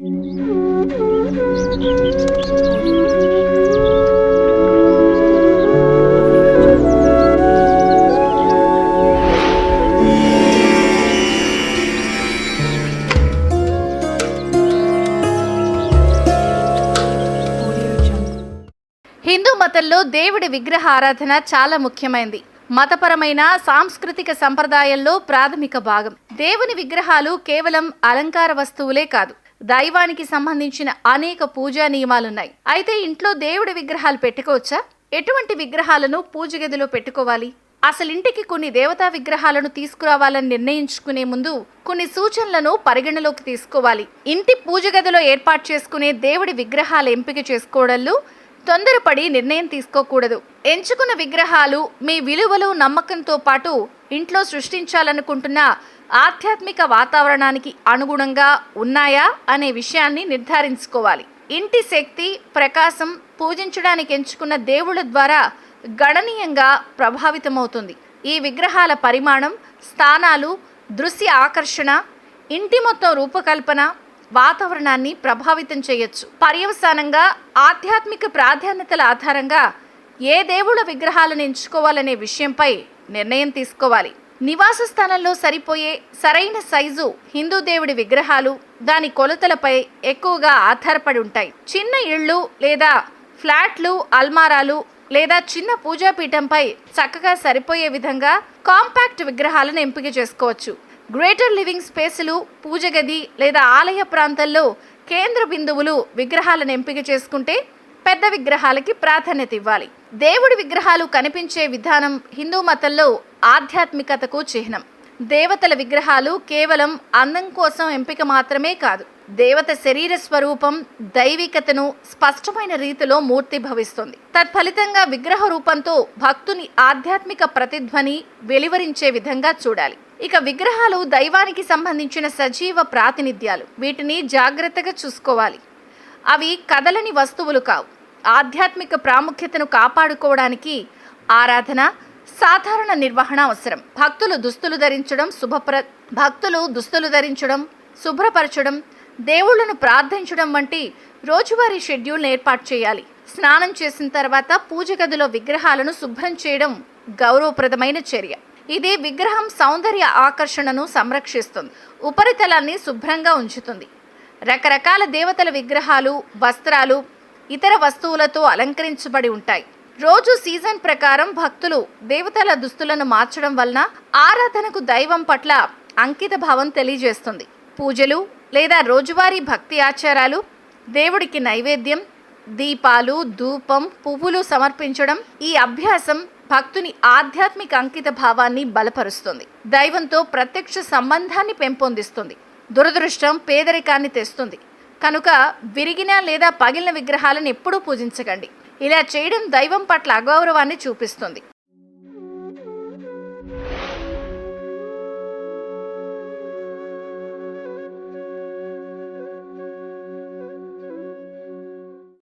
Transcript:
హిందూ మతంలో దేవుడి విగ్రహ ఆరాధన చాలా ముఖ్యమైనది మతపరమైన సాంస్కృతిక సంప్రదాయంలో ప్రాథమిక భాగం. దేవుని విగ్రహాలు కేవలం అలంకార వస్తువులే కాదు దైవానికి సంబంధించిన అనేక పూజా నియమాలున్నాయి. అయితే ఇంట్లో దేవుడి విగ్రహాలు పెట్టుకోవచ్చా? ఎటువంటి విగ్రహాలను పూజ గదిలో పెట్టుకోవాలి? అసలు ఇంటికి కొన్ని దేవతా విగ్రహాలను తీసుకురావాలని నిర్ణయించుకునే ముందు కొన్ని సూచనలను పరిగణలోకి తీసుకోవాలి. ఇంటి పూజ గదిలో ఏర్పాటు చేసుకునే దేవుడి విగ్రహాల ఎంపిక చేసుకోవడంలో తొందరపడి నిర్ణయం తీసుకోకూడదు. ఎంచుకున్న విగ్రహాలు మీ విలువలు నమ్మకంతో పాటు ఇంట్లో సృష్టించాలనుకుంటున్న ఆధ్యాత్మిక వాతావరణానికి అనుగుణంగా ఉన్నాయా అనే విషయాన్ని నిర్ధారించుకోవాలి. ఇంటి శక్తి ప్రకాశం పూజించడానికి ఎంచుకున్న దేవుళ్ళ ద్వారా గణనీయంగా ప్రభావితమవుతుంది. ఈ విగ్రహాల పరిమాణం స్థానాలు దృశ్య ఆకర్షణ ఇంటి మొత్తం రూపకల్పన వాతావరణాన్ని ప్రభావితం చేయొచ్చు. పర్యవసానంగా ఆధ్యాత్మిక ప్రాధాన్యతల ఆధారంగా ఏ దేవుళ్ళ విగ్రహాలను ఎంచుకోవాలనే విషయంపై నిర్ణయం తీసుకోవాలి. నివాస స్థానంలో సరిపోయే సరైన సైజు హిందూ దేవుడి విగ్రహాలు దాని కొలతలపై ఎక్కువగా ఆధారపడి ఉంటాయి. చిన్న ఇళ్ళు లేదా ఫ్లాట్లు అల్మారాలు లేదా చిన్న పూజాపీఠంపై చక్కగా సరిపోయే విధంగా కాంపాక్ట్ విగ్రహాలను ఎంపిక చేసుకోవచ్చు. గ్రేటర్ లివింగ్ స్పేసులు పూజ గది లేదా ఆలయ ప్రాంతాల్లో కేంద్ర బిందువులు విగ్రహాలను ఎంపిక చేసుకుంటే పెద్ద విగ్రహాలకి ప్రాధాన్యత ఇవ్వాలి. దేవుడి విగ్రహాలు కనిపించే విధానం హిందూ మతంలో ఆధ్యాత్మికతకు చిహ్నం. దేవతల విగ్రహాలు కేవలం అందం కోసం ఎంపిక మాత్రమే కాదు దేవత శరీర స్వరూపం దైవికతను స్పష్టమైన రీతిలో మూర్తి భవిస్తుంది. తత్ఫలితంగా విగ్రహ రూపంతో భక్తుని ఆధ్యాత్మిక ప్రతిధ్వని వెలువరించే విధంగా చూడాలి. ఇక విగ్రహాలు దైవానికి సంబంధించిన సజీవ ప్రాతినిధ్యాలు వీటిని జాగ్రత్తగా చూసుకోవాలి. అవి కదలని వస్తువులు కావు. ఆధ్యాత్మిక ప్రాముఖ్యతను కాపాడుకోవడానికి ఆరాధన సాధారణ నిర్వహణ అవసరం. భక్తులు దుస్తులు ధరించడం శుభప్ర భక్తులు దుస్తులు ధరించడం శుభ్రపరచడం దేవుళ్ళను ప్రార్థించడం వంటి రోజువారీ షెడ్యూల్ను ఏర్పాటు చేయాలి. స్నానం చేసిన తర్వాత పూజ గదిలో విగ్రహాలను శుభ్రం చేయడం గౌరవప్రదమైన చర్య. ఇది విగ్రహం సౌందర్య ఆకర్షణను సంరక్షిస్తుంది. ఉపరితలాన్ని శుభ్రంగా ఉంచుతుంది. రకరకాల దేవతల విగ్రహాలు వస్త్రాలు ఇతర వస్తువులతో అలంకరించబడి ఉంటాయి. రోజు సీజన్ ప్రకారం భక్తులు దేవతల దుస్తులను మార్చడం వలన ఆరాధనకు దైవం పట్ల అంకిత భావం తెలియజేస్తుంది. పూజలు లేదా రోజువారీ భక్తి ఆచారాలు దేవుడికి నైవేద్యం దీపాలు ధూపం పువ్వులు సమర్పించడం ఈ అభ్యాసం భక్తుని ఆధ్యాత్మిక అంకిత భావాన్ని బలపరుస్తుంది. దైవంతో ప్రత్యక్ష సంబంధాన్ని పెంపొందిస్తుంది. దురదృష్టం పేదరికాన్ని తెస్తుంది. కనుక విరిగిన లేదా పగిలిన విగ్రహాలను ఎప్పుడూ పూజించకండి. ఇలా చేయడం దైవం పట్ల అగౌరవాన్ని చూపిస్తుంది.